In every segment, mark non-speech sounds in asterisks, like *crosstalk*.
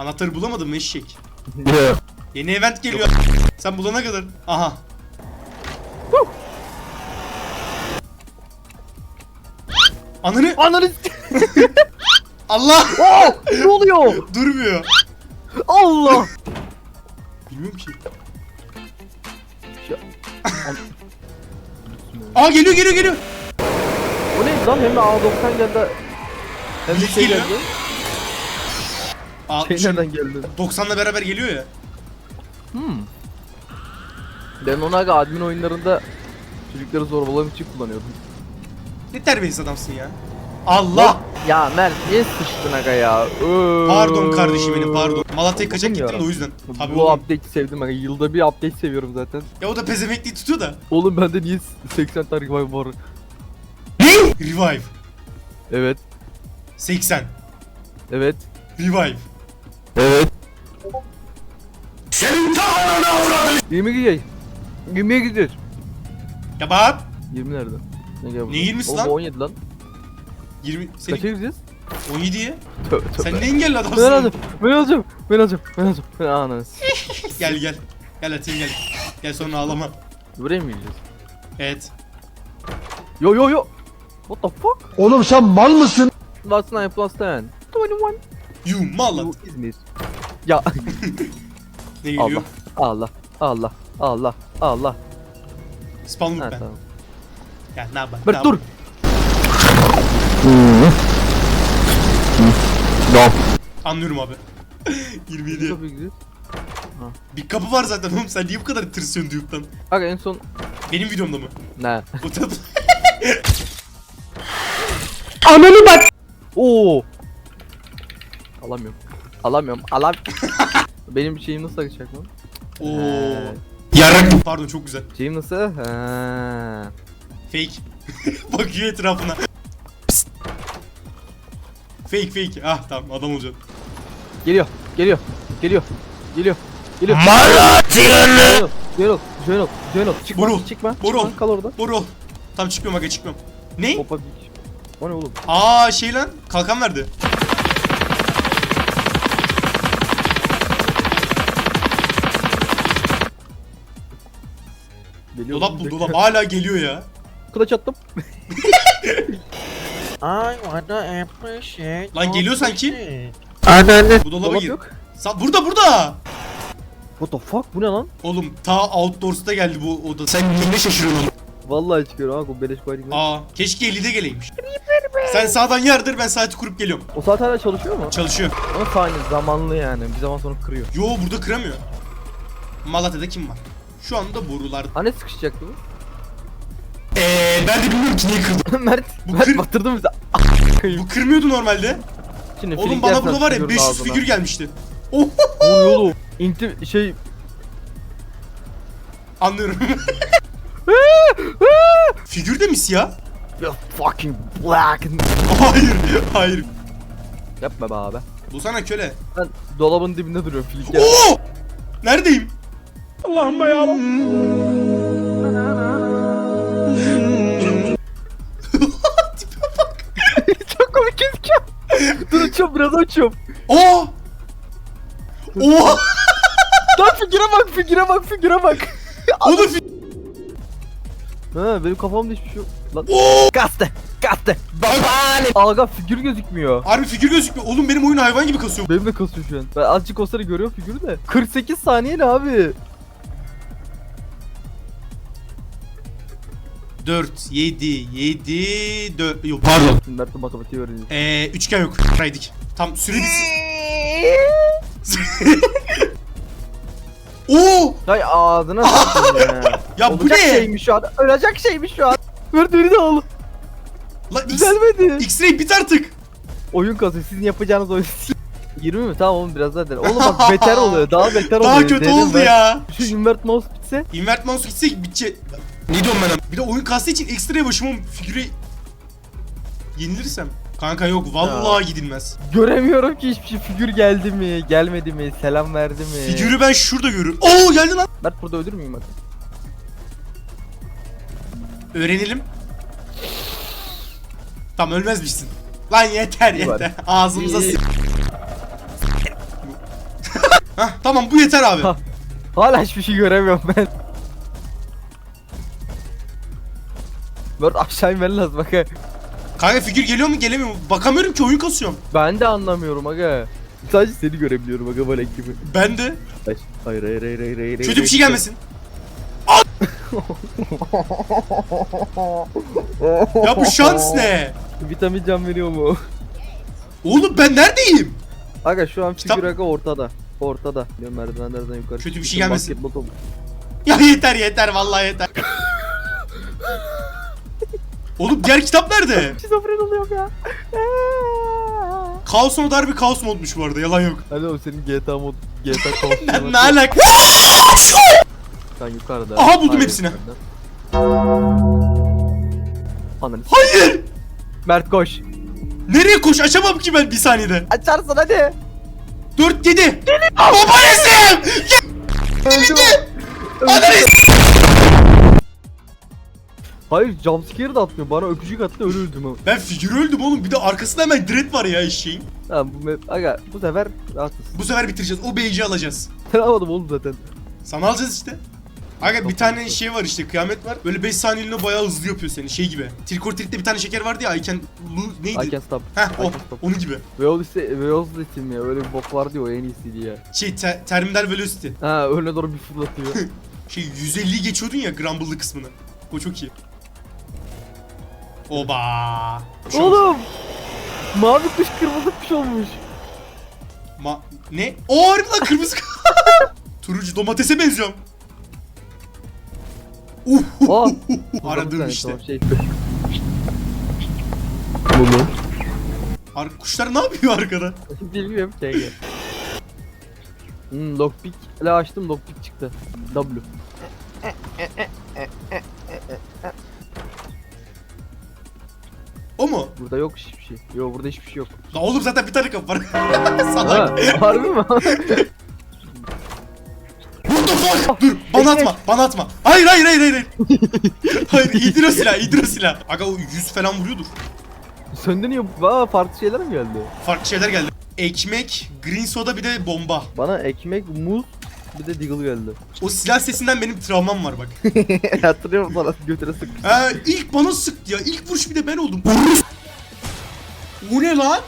Anahtarı bulamadın mı eşek? Yeni event geliyor. Sen bulana kadar. Aha. Ananı Ananı *laughs* Allah Oh! Ne oluyor? durmuyor. Allah! Bilmiyorum ki. Ya- Aa geliyor geliyor geliyor. O ne lan hem de A90 geldi. Hem de şey geliyor. geldi. Şey nereden geldi? 90'la beraber geliyor ya. Hmm. Ben onu aga admin oyunlarında çocukları zorbalamak için kullanıyordum. Ne terbiyesiz adamsın ya. Allah. Ya Mert niye sıçtın aga ya? Öö. Pardon kardeşim benim pardon. Malatya'ya kaçak gittim de o yüzden. Tabii Bu oğlum. update'i sevdim aga. Yılda bir update seviyorum zaten. Ya o da pezemekliği tutuyor da. Oğlum bende niye 80 tane revive var? Revive. Evet. 80. Evet. Revive. Evet. 20 gideceğiz. 20'ye gideceğiz. Kebap. 20 nerede? Ne gel Ne 20'si Oğlum lan? bu 17 lan. 20. Kaça Senin gideceğiz? 17'ye. Tövbe tövbe. Sen ne engelli Ben adamsın? alacağım. Ben alacağım. Ben alacağım. Ben alacağım. Ben *laughs* ananı. Gel gel. Gel atayım gel. Gel sonra ağlama. Buraya mı gideceğiz? Evet. Yo yo yo. What the fuck? Oğlum sen mal mısın? Last nine plus 10. 21. You mallat. Bu İzmir. Ya *laughs* Ne geliyor? Allah. Allah. Allah. Allah. Allah. Spawn Ha ben. tamam. Ya ne yapayım? Dur ne dur. yapayım? Anlıyorum abi. 27. Çok güzel. Bir kapı var zaten oğlum sen niye bu kadar tırsıyorsun Duke'dan? Aga en son Benim videomda mı? ne? O tabi. *laughs* Ananı bak. Oo. Alamıyorum. Alamıyorum. Alam. *laughs* Benim şeyim nasıl akacak lan? Oo. Ee, Yarrak. Pardon çok güzel. Şeyim nasıl? Ha. Fake. *laughs* Bakıyor etrafına. Psst. Fake fake. Ah tamam adam olacak. Geliyor. Geliyor. Geliyor. Geliyor. Geliyor. Malatyalı. Joel ol. Joel ol. Çıkma. Borul. Çıkma. Borul. Çıkma. Kal orada. Borul. Tam çıkmıyorum aga çıkmıyorum. Ne? Hopa, o ne oğlum? Aa şey lan. Kalkan verdi. Geliyor. Dolap bul dolap hala geliyor ya. *laughs* Kılıç attım. I wanna appreciate Lan geliyor sanki. Anneanne. Bu dolaba Dolap gir. yok. Sa burada burada. What the fuck? Bu ne lan? Oğlum ta outdoors'ta geldi bu oda. Sen ne şaşırıyorsun oğlum? Vallahi çıkıyorum ha bu beleş bayrak. Aa keşke 50'de geleymiş. Sen sağdan yardır ben saati kurup geliyorum. O saat hala çalışıyor mu? Çalışıyor. Ama saniye zamanlı yani. Bir zaman sonra kırıyor. Yo burada kıramıyor. Malatya'da kim var? Şu anda borular. Hani sıkışacaktı bu? Eee ben de bilmiyorum ki niye kırdı. *laughs* Mert, Bu Mert kır- batırdın bizi. Bu kırmıyordu normalde. Şimdi Oğlum bana burada var ya figürün 500 ağzına. figür gelmişti. Oh *laughs* oğlum? İnti şey... anlıyorum. *laughs* figür de mi siyah? You're fucking black. Hayır, hayır. Yapma be abi. Bu sana köle. Ben dolabın dibinde duruyorum filik yer. Oo! Neredeyim? *laughs* Çok komik gözüküyor. Dur açıyorum biraz açıyorum. Oo! Oha! Lan figüre bak figüre bak figüre bak. *laughs* Oğlum fi- Ha benim kafamda hiçbir şey yok. Lan. Oo! Kaste. Kaste. Babane. Aga figür gözükmüyor. Harbi figür gözükmüyor. Oğlum benim oyun hayvan gibi kasıyor. Benim de kasıyor şu an. Ben azıcık olsa da görüyorum figürü de. 48 saniye ne abi? 4, 7, 7, 4... Yok pardon. Şimdi Mert'e matematiği öğreneceğim. Eee üçgen yok. Raydik. Tam süre bitsin. *laughs* Oo! Hay ağzına sıçtım ya. *laughs* Ya bu Olacak ne? şeymiş şu an. Ölecek şeymiş şu an. Mert beni de al. Lan X, Düzelmedi. X-ray bit artık. Oyun kasıyor. Sizin yapacağınız oyun. *laughs* 20 mi? Tamam oğlum biraz daha dene. Oğlum bak beter oluyor. Daha beter oluyor. Daha kötü Dedim oldu ben. ya. Şu invert mouse bitse. Invert mouse gitse bitecek. Ne diyorum ben? Bir de oyun kastı için ekstra başıma figüre yenilirsem. Kanka yok vallahi gidilmez. Göremiyorum ki hiçbir şey. Figür geldi mi? Gelmedi mi? Selam verdi mi? Figürü ben şurada görürüm. Oo geldi lan. Mert burada ölür müyüm bak? Öğrenelim. Tam ölmezmişsin. Lan yeter İyi yeter. Ağzımıza s- *laughs* Hah tamam bu yeter abi. Ha. Hala hiçbir şey göremiyorum ben. Mert aşağı inmen lazım he. Kanka figür geliyor mu gelemiyor mu? Bakamıyorum ki oyun kasıyorum. Ben de anlamıyorum aga. Sadece seni görebiliyorum aga böyle gibi. Ben de. Hayır hayır hayır hayır hayır. hayır, Kötü bir şey gelmesin. *laughs* Ya bu şans ne? Vitamin can veriyor mu? Oğlum ben neredeyim? Aga şu an Kitap- figür aga ortada. Ortada. Biliyorum merdivenlerden yukarı. Kötü bir şey çıktım, gelmesin. basketbol topu. Ya yeter yeter vallahi yeter. *laughs* Oğlum diğer kitap nerede? Şizofren oluyorum ya. Kaos modu harbi kaos modmuş bu arada yalan yok. Hadi oğlum senin GTA mod GTA Ne, *laughs* var. ne alaka? Sen yukarıda. Aha, buldum hepsini. Ananı Hayır! Mert koş. Nereye koş açamam ki ben bir saniyede. Açarsın hadi. 4 7. Babaannesim! Öldüm. Ananı Hayır jumpscare da atmıyor. Bana öpücük attı öyle öldüm ama. Ben figür öldüm oğlum. Bir de arkasında hemen dread var ya eşeğin. Tamam bu map. Aga bu sefer rahatız. Bu sefer bitireceğiz. O beyci alacağız. *laughs* Ben almadım oğlum zaten. Sana alacağız işte. Aga bir tane şey var işte kıyamet var. Böyle 5 saniyeliğine bayağı hızlı yapıyor seni şey gibi. Trick or Treat'te bir tane şeker vardı ya. I can... Neydi? I can stop. Heh I o. can stop. Onun gibi. Veol ise Veol isim ya. Öyle bir bok vardı ya o en iyisiydi ya. Şey te- terminal velocity. Ha önüne doğru bir fırlatıyor. *laughs* Şey 150'yi geçiyordun ya Grumble'lı kısmını. O çok iyi. Oba. Şu- oğlum! Mavi kuş kırmızı kuş olmuş. Ma ne? O harbi lan kırmızı. *laughs* Turuncu domatese benziyorum. Uh. Aa! Aradığım işte. Şey. Bunu. Ar- kuşlar ne yapıyor arkada? *laughs* Bilmiyorum ki. Hmm, lockpick ile açtım lockpick çıktı. W. O mu? Burada yok hiçbir şey. Yok burada hiçbir şey yok. La oğlum zaten bir tane kapı var. Salak. Ha, harbi mi? What the fuck? Dur bana atma bana atma. Hayır hayır hayır hayır. Hayır *laughs* hayır idro silah idro silah. Aga o yüz falan vuruyordur. Söndü niye? Aa, farklı şeyler mi geldi? Farklı şeyler geldi. Ekmek, green soda bir de bomba. Bana ekmek, muz, bir de Deagle geldi. O silah sesinden benim travmam var bak. *laughs* Hatırlıyor musun sana götüre sık. Ha ilk bana sıktı ya. İlk vuruş bir de ben oldum. O ne lan?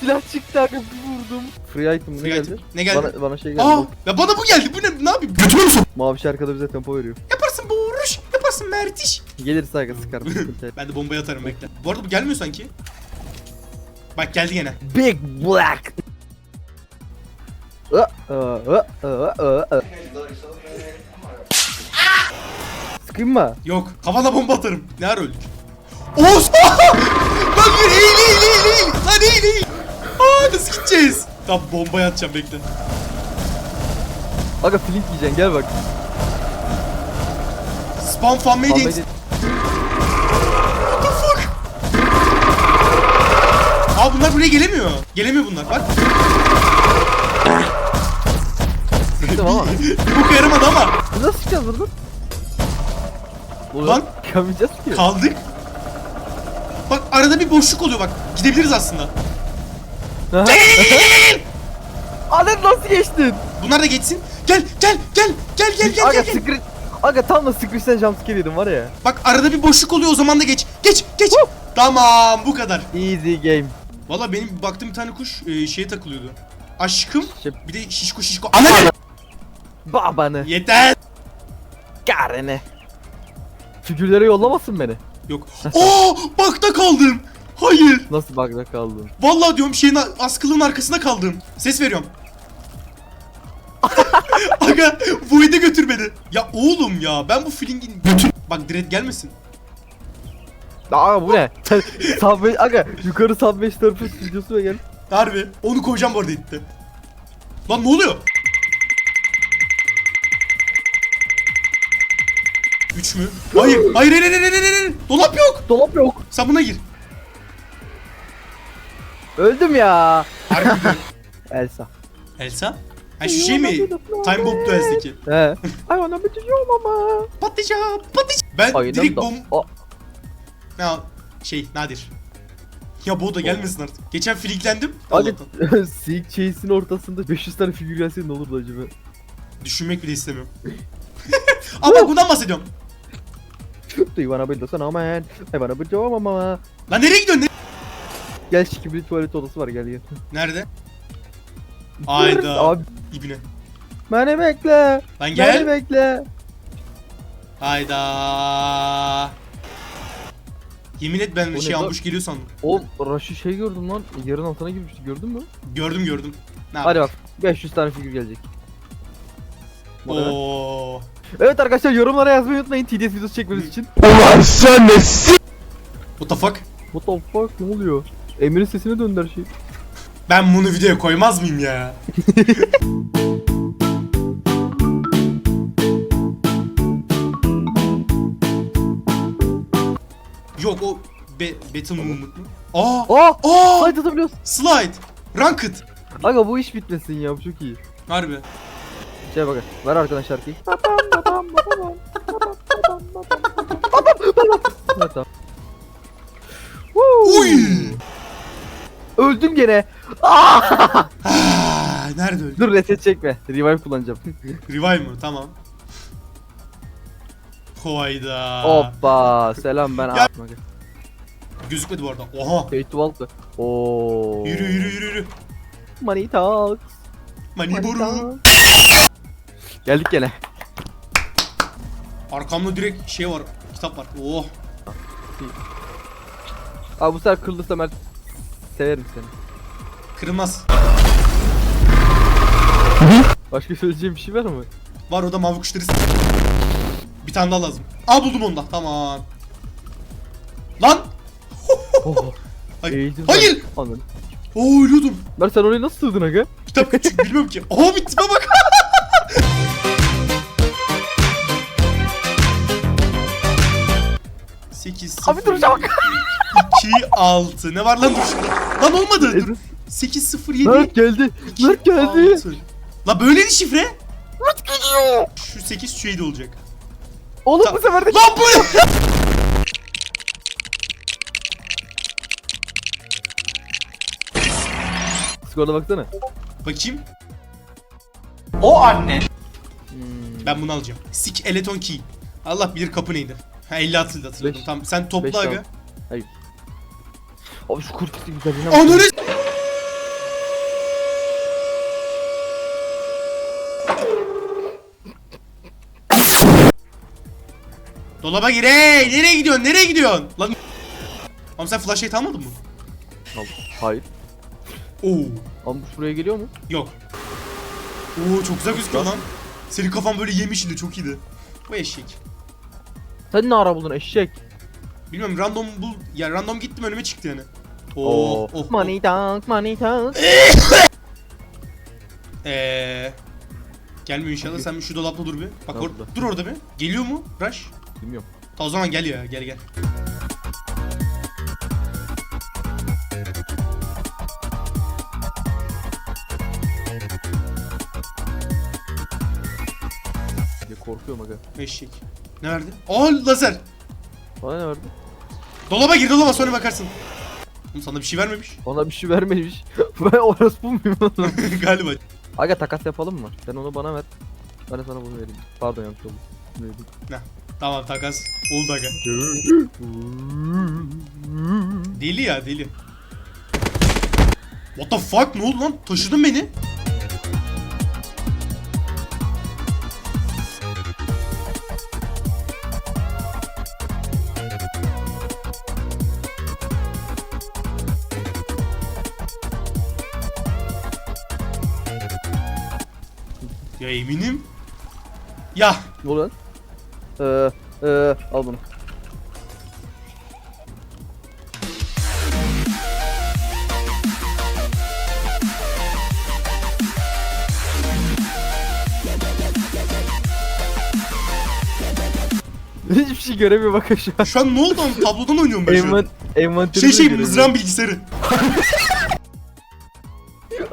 Silah çıktı aga bir vurdum. Free item ne Free geldi? item. Ne geldi? Bana, bana şey geldi. Aa, ya bana bu geldi. Bu ne? Ne yapayım? Mi sok? Mavi şarkıda bize tempo veriyor. Yaparsın bu vuruş. Yaparsın Mertiş. Gelirse aga sıkar. *laughs* sıkıntı yok. Ben de bombayı atarım bekle. Bu arada bu gelmiyor sanki. Bak geldi gene. Big Black. Sıkayım mı? Yok. Kafana bomba atarım. Ne ara öldük? Oğuz! *laughs* Lan bir eğil eğil eğil eğil. Lan eğil eğil. Aa nasıl gideceğiz? Tamam bombayı atacağım bekle. Aga flink yiyeceksin gel bak. Spam fan made de- What the fuck? Aa bunlar buraya gelemiyor. Gelemiyor bunlar bak. Sıktım ama. *laughs* Bu yaramadı ama. Nasıl çıkacağız buradan? Lan. Çıkamayacağız ki. Kaldık. Bak arada bir boşluk oluyor bak. Gidebiliriz aslında. Aha. Alet nasıl geçtin? Bunlar da geçsin. Gel gel gel gel gel gel Aga gel. gel. screen... Aga tam da screen'den jumpscare yedim var ya. Bak arada bir boşluk oluyor o zaman da geç. Geç geç. Tamam bu kadar. Easy game. Valla benim baktığım bir tane kuş e, şeye takılıyordu. Aşkım Şey- bir de şişko şişko. Ananı. Babanı. Yeter. Karene. Figürlere yollamasın beni. Yok. Oo bakta kaldım. Hayır. Nasıl bug'da kaldın? Vallahi diyorum şeyin askılığın arkasında kaldım. Ses veriyorum. *laughs* Aga Void'e götür beni. Ya oğlum ya ben bu flingin götür. Bak Dread gelmesin. Aga bu ne? Subway... Aga yukarı Subway Surfers videosu ve gel. Harbi. Onu koyacağım bu arada editte. Lan ne oluyor? Üç mü? Hayır. Hayır hayır hayır hayır hayır. Dolap yok. Dolap yok. Sen buna gir. Öldüm ya. Harbi? *laughs* Elsa. Elsa? Ha şu şey mi? Time Bomb Duels'teki. He. Wanna be your mama. Patlayacağım. Patlayacağım. Ben Aynen direkt da. bom... O, Ne o? Şey nadir. Ya bu da gelmesin artık. Geçen filiklendim. Hadi. Seek *laughs* Chase'in ortasında 500 tane figür gelse ne olurdu acaba? Düşünmek bile istemiyorum. *laughs* Ama bak bundan bahsediyorum. Do you wanna build a snowman? I wanna build a mama. Lan nereye gidiyorsun? Ne- Gel şikibili tuvalet odası var gel gel. Nerede? *laughs* Ayda. Abi İbine. beni bekle. Lan Beni gel. bekle. Hayda. Yemin et ben O şey ne lan? ambush geliyor sandım. Oğlum Rush'ı şey gördüm lan. Yerin altına girmişti gördün mü? Gördüm gördüm. Ne Hadi bak 500 tane figür gelecek. Bana- Oo. Evet arkadaşlar yorumlara yazmayı unutmayın TDS videosu çekmemiz için. What the fuck? What the fuck ne oluyor? Emir'in sesine döndü her şey. Ben bunu videoya koymaz mıyım ya? *laughs* Yok o be Battle Movement mu? Aa! Aa! Aa! Slide atabiliyoruz. Slide! Ranked! Aga bu iş bitmesin ya bu çok iyi. Harbi. Şey bak ver arkadan şarkıyı. *laughs* Evet, tamam. Uy! Öldüm gene. Ah, nerede öldü? Dur reset çekme. Revive kullanacağım. *laughs* Revive mı? Tamam. Hayda. Hoppa. Selam ben Ya- Ahmet. Aga. Gözükmedi bu arada. Oha. Fate to Vault. Oo. Yürü yürü yürü yürü. Money talks. Money boru. talks. Geldik gene. Arkamda direkt şey var. Kitap var. Oh. Abi bu sefer kırılırsa Mert severim seni. Kırılmaz. Başka söyleyeceğim bir şey var mı? Var o da mavi kuş. Bir tane daha lazım. Aa buldum onu da. Tamam. Lan! Oh, *laughs* Hayır. Hayır! Anladım. Oo ölüyordum. Mert sen oraya nasıl sığdın aga? Kitap küçük bilmiyorum ki. Aha bitime bak. *laughs* 8, 0, Abi duruşa bak. 2, 6. Ne var lan dur şurada. Lan olmadı. Dur. 8, 0, 7, Mert geldi. 2, Mert geldi. 6. La böyleydi şifre. Mert geliyor. Şu 8, şu 7 olacak. Oğlum Ta bu sefer de... Lan bu Skorda baksana. Bakayım. O anne. Hmm. Ben bunu alacağım. Sik eleton key. Allah bilir kapı neydi. Ha 56 hatırladım. Beş- Tamam sen topla aga. al. Hayır. Abi şu kurt ismi güzelliğine bak. Ananı Dolaba gir hey! Nereye gidiyorsun? Nereye gidiyorsun? Lan Oğlum sen flashlight almadın mı? Al. Hayır. Oo. Ama bu şuraya geliyor mu? Yok. Oo çok güzel gözüküyor lan. Senin kafan böyle yemişindi çok iyiydi. Bu eşek. Sen ne ara buldun eşek? Bilmiyorum random bul ya random gittim önüme çıktı yani. Oo. Oo. Oh, oh. Money talk, money talk. Eee Gelmiyor inşallah sen şu dolapta dur bir. Bak or- dur. dur orada bir. Geliyor mu? Rush. Bilmiyorum. Ta o zaman gel ya gel gel. Ya korkuyorum aga. Eşek. Ne verdi? Aa lazer. Bana ne verdi? Dolaba gir dolaba sonra bakarsın. Oğlum sana bir şey vermemiş. Bana bir şey vermemiş. *laughs* ben orospu muyum oğlum? *laughs* Galiba. Aga takas yapalım mı? Sen onu bana ver. Ben de sana bunu vereyim. Pardon yanlış oldu. Ne? Tamam takas. Oldu aga. *laughs* Deli ya deli. What the fuck ne oldu lan? Taşıdın beni. Ya eminim. Ya Ne oluyor? Ee, ee, al bunu. *laughs* Hiçbir şey göremiyor bakın şu an. şu an ne oldu? Tablodan oynuyorum ben şu an. Envan, envanteri Şey şey göremiyor. mızrağın bilgisayarı. *laughs*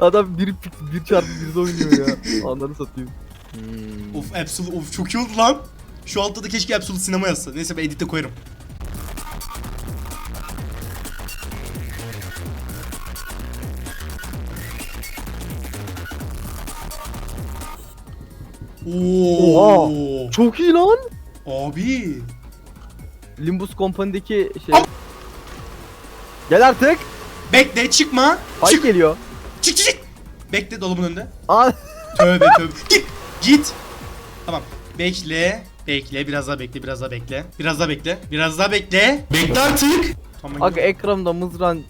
Adam bir, bir çarpı birde oynuyor ya. *laughs* Anları satayım. Hmm. Of Absolute of çok iyi oldu lan. Şu altta da keşke Absolute sinema yazsa. Neyse ben editte koyarım. Oo. Oha. Çok iyi lan. Abi. Limbus Company'deki şey. Gel artık. Bekle çıkma. Fight Çık. geliyor. Çık çık çık. Bekle dolabın önünde. Aa, Tövbe tövbe. *laughs* Git. Git. Tamam. Bekle. Bekle. Biraz daha bekle. Biraz daha bekle. Biraz daha bekle. Biraz daha bekle. Bekle artık. Tamam. Aga ekranımda mızran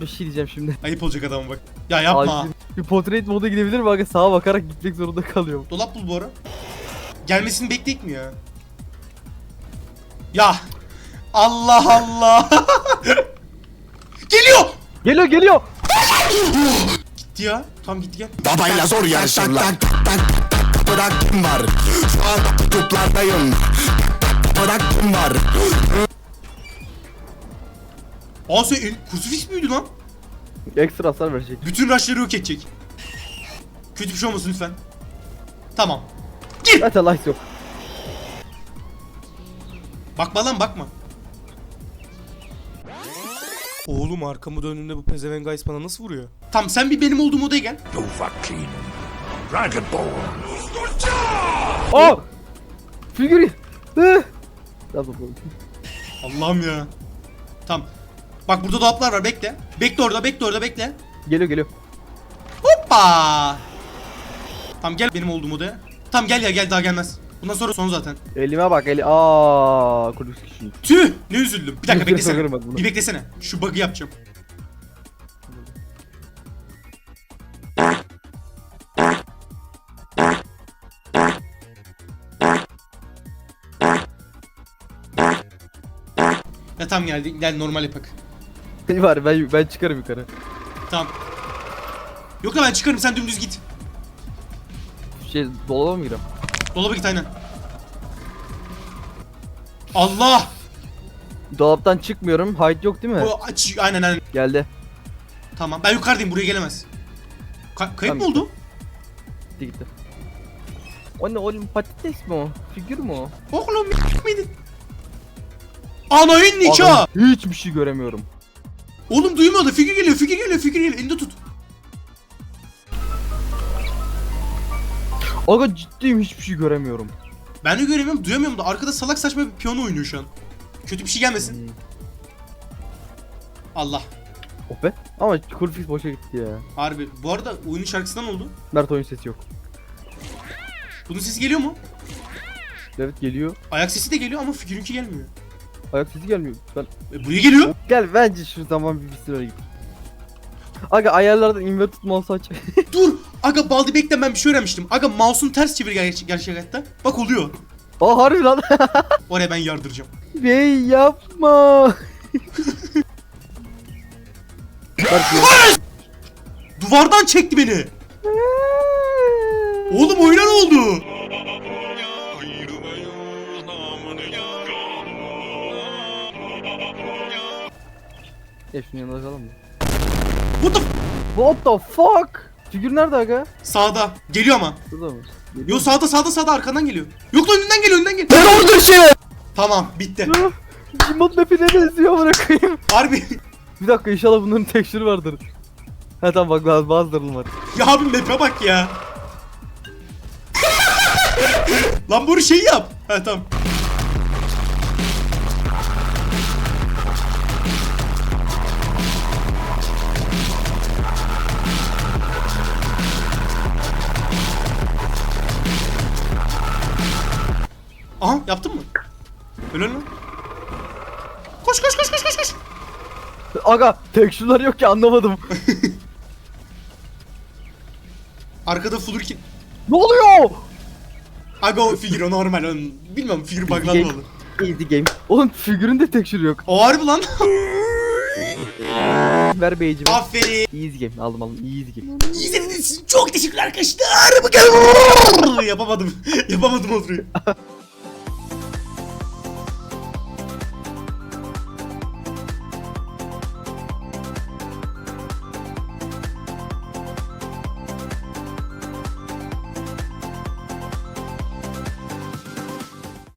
bir şey diyeceğim şimdi. Ayıp olacak adama bak. Ya yapma. Acil Bir portrait moda gidebilir mi aga? Sağa bakarak gitmek zorunda kalıyorum. Dolap bul bu ara. Gelmesini bekleyek mi ya? Ya. Allah Allah. *laughs* Geliyor. Geliyor geliyor. Gitti ya. Tam gitti gel. Babayla zor yarışırlar. Bıraktım var. Şu an kutuplardayım. Bıraktım var. Aa sen el, kursufiks müydü lan? Ekstra hasar verecek. Bütün rushları yok edecek. Kötü bir şey olmasın lütfen. Tamam. Gir. Zaten light yok. Bakma lan bakma. Oğlum arkamı döndüğümde bu pezevenk guys bana nasıl vuruyor? Tamam sen bir benim olduğum odaya gel. Dovahkiin. Dragonborn. Aa! Figürü. Tamam oğlum. Allah'ım ya. Tamam. Bak burada dolaplar var bekle. Bekle orada bekle orada bekle. Geliyor geliyor. Hoppa. Tamam gel benim olduğum odaya. Tamam gel ya gel daha gelmez. Bundan sonra son zaten. Elime bak eli. Aa, kudüs kişi. Tüh ne üzüldüm. Bir dakika beklesene. bak bunu. Bir beklesene. Şu bug'ı yapacağım. Ya tamam geldi. Gel normal yapak. İyi bari ben ben çıkarım yukarı. Tamam. Yok da ben çıkarım sen dümdüz git. Şey dolaba mı gireyim? Dolaba git aynen. Allah! Dolaptan çıkmıyorum. Hide yok değil mi? Bu aç aynen aynen. Geldi. Tamam ben yukarıdayım buraya gelemez. Ka- kayıp mı Tamam. oldu? Gitti gitti. O ne oğlum patates mi o? Figür mü o? Oğlum *laughs* miydi? Anayın nikah! Adam, hiçbir şey göremiyorum. Oğlum duymuyordu. Figür geliyor, figür geliyor, figür geliyor. Elinde tut. Aga ciddiyim hiçbir şey göremiyorum. Ben de göremiyorum, duyamıyorum da arkada salak saçma bir piyano oynuyor şu an. Kötü bir şey gelmesin. Hmm. Allah. Oh be. Ama Kurfix boşa gitti ya. Harbi. Bu arada oyunun şarkısından oldu. Mert oyun sesi yok. Bunun sesi geliyor mu? Evet geliyor. Ayak sesi de geliyor ama figürünki gelmiyor. Ayak sesi gelmiyor. Ben... E, buraya geliyor. Gel bence şu zaman bir bitsin öyle git. Aga ayarlardan inverted mouse aç. Dur. Aga Baldi bekle ben bir şey öğrenmiştim. Aga mouse'un ters çevir gerçek, gerçek hayatta. Bak oluyor. Aa harbi lan. *laughs* Oraya ben yardıracağım. Bey yapma. Duvardan çekti beni. Oğlum oyuna ne oldu? Ya şunun yanında kalalım mı? What the f- What the fuck? Figür nerede aga? Sağda. Geliyor ama. Burada mı? Yo sağda sağda sağda arkandan geliyor. Yok lan önünden geliyor önünden geliyor. Ben orada şey. Tamam bitti. Jimot map'ine benziyor bırakayım. Harbi. Bir dakika inşallah bunların tekstürü vardır. Ha tamam bak bazı bazılarının var. ya abi map'e bak ya. lan bunu şey yap. Ha tamam. Aha yaptın mı? Öyle mi? Koş koş koş koş koş koş. Aga tekstürler yok ki anlamadım. *laughs* Arkada Fulurkin. ne oluyor? Aga o figür o normal. Onun, bilmiyorum figür buglandı Game. olur. Easy game. Oğlum figürün de tekstürü yok. O harbi lan. *laughs* Ver beycimi. Aferin. Easy game aldım aldım easy game. İzlediğiniz için çok teşekkürler arkadaşlar. Bakalım. *laughs* Yapamadım. Yapamadım o sırayı.